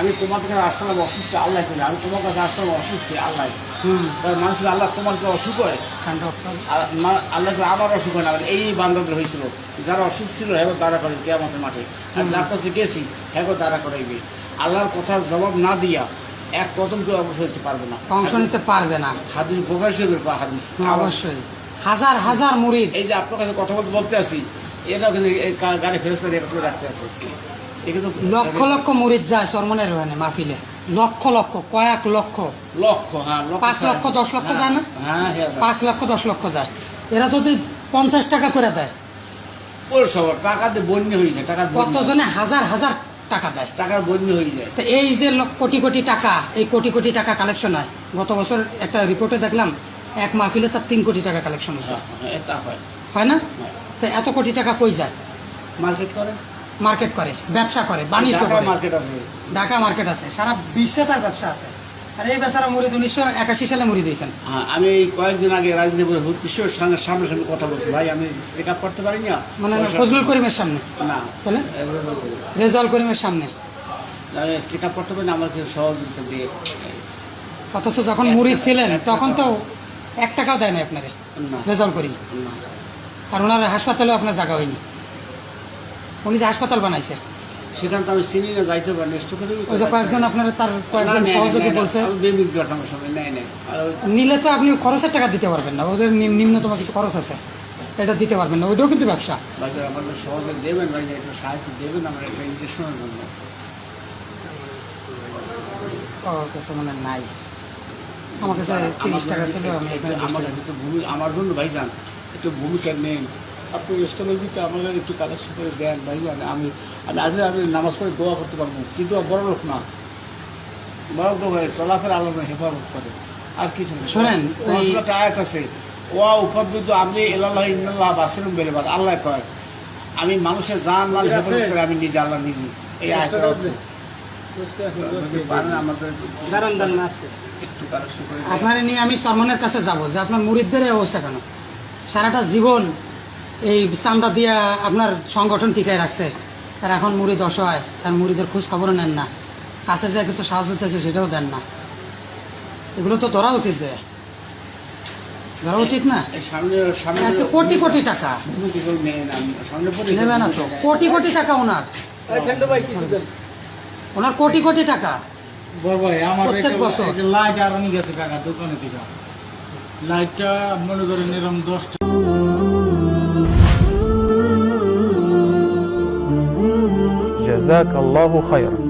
আমি তোমার কাছে আসলাম অসুস্থ আল্লাহ করে। আমি তোমার কাছে আসলাম অসুস্থ আল্লাহ। হুম। তাই মানুষের আল্লাহ তোমার কি অসুখ হয় আল্লাহ করে আবার অসুখ হয় না এই বান্ধবদের হয়েছিল। যারা অসুস্থ ছিল হ্যাঁ দাঁড়া করে কেয়ামতের মাঠে। আর যার কাছে গেছি হ্যাঁ দাঁড়া করাইবে। আল্লাহর কথার জবাব না দিয়া এক কদম কেউ অবশ্য হইতে পারবে না। অংশ নিতে পারবে না। হাদিস প্রকাশ হবে বা হাদিস। অবশ্যই। হাজার হাজার মুরিদ। এই যে আপনার কাছে কথা বলতে বলতে আছি এটাও কিন্তু গাড়ি ফেরস্তা রাখতে আছে কিন্তু লক্ষ লক্ষ মুরিদ যায় সরমনের ওখানে মাহফিলে। লক্ষ লক্ষ কয়েক লক্ষ। লক্ষ হ্যাঁ পাঁচ লক্ষ, দশ লক্ষ হ্যাঁ, যায় না? হ্যাঁ। পাঁচ লক্ষ দশ লক্ষ যায়। এরা যদি পঞ্চাশ টাকা করে দেয়। পৌরসভা টাকা দিয়ে বন্যা হয়ে যায় বন্যা। কতজনে হাজার হাজার টাকা দেয়? টাকার বন্যা হয়ে যায়। তো এই যে কোটি কোটি টাকা এই কোটি কোটি টাকা কালেকশন হয়। গত বছর একটা রিপোর্টে দেখলাম এক মাহফিলে তার তিন কোটি টাকা কালেকশন হয়েছে। হ্যাঁ, হ্যাঁ, এটা হয়। হয় না। তো এত কোটি টাকা কই যায়? মার্কেট করে? মার্কেট করে ব্যবসা করে বাণিজ্য করে। মার্কেট আছে। ঢাকা মার্কেট আছে। সারা বিশ্বে তার ব্যবসা আছে। আর এই বেচারা মুরিদ উনিশশো একাশি সালে মুড়ি দিয়েছেন হ্যাঁ আমি কয়েকদিন আগে রাজনীতি বিশ্বের সঙ্গে সামনে সামনে কথা বলছি। ভাই আমি চেক আপ করতে পারি না? মানে ফজলুল করিমের সামনে। না। তাহলে। রেজাউল করিমের সামনে। আমি চেক আপ করতে পারি না আমাকে সহযোগিতা দিয়ে। অথচ যখন মুড়ি ছিলেন তখন তো এক টাকাও দেয় না আপনারে। না। রেজাউল করিম। না। আর ওনার হাসপাতালেও আপনার জায়গা হয়নি। উনি যে হাসপাতাল বানাইছে। সেখানে তো আমি চিনি না যাইতে পারি নেক্সট করে ওই যে কয়েকজন আপনার তার কয়েকজন সহযোগী বলছে। বেমিক নিলে তো আপনি খরচের টাকা দিতে পারবেন না ওদের নিম- নিম্নতম কিছু খরচ আছে এটা দিতে পারবেন না ওইটাও কিন্তু ব্যবসা। ভাই আমাদের সহযোগ দেবেন ভাই একটু সাহায্য দেবেন আমার একটা ইঞ্জেকশনের জন্য। কিছু মানে নাই। আমার কাছে তিরিশ টাকা ছিল আমি আমার কাছে একটু ভূমি আমার জন্য ভাইজান একটু ভূমিকা নেন আপনি স্টেবল দিতে আমাদের একটু কালেকশন করে দেন ভাইজান আমি আমি আগে আমি নামাজ পড়ে দোয়া করতে পারব কিন্তু বড় লোক না। বড় লোক হয় চলাফেরা আলাদা হেফাজত করে। আর কি শোনেন, একটা আয়াত আছে ওয়া উপদ্রুত আমি এলাল্লাহ ইন্নাল্লাহ বাসিরুম বেলেবাদ আল্লাহ কয় আমি মানুষের জান মাল হেফাজত করে আমি নিজে আল্লাহ নিজে এই আয়াতের অর্থ যদি পারেন আমাদের একটু কালেকশন করে দেন। আপনার নিয়ে আমি সরমনের কাছে যাব যে আপনার মুরিদদের অবস্থা কেন? সারাটা জীবন এই চান্দা দিয়া আপনার সংগঠন টিকায় রাখছে। আর এখন মুরিদ অসহায় আর মুরিদের খোঁজ খবরও নেন না। কাছে যে কিছু সাহায্য চাইছে সেটাও দেন না। এগুলো তো ধরা উচিত যে। ধরা উচিত না? এই সামনে সামনে আজকে কোটি কোটি টাকা। নেবে না তো। কোটি কোটি টাকা ওনার। ওনার কোটি কোটি টাকা। বড় ভাই আমার প্রত্যেক বছর। লাইট আর গেছে কাকা দোকানে থেকে। লাইটটা মনে করেন এরকম দশটা جزاك الله خيرا.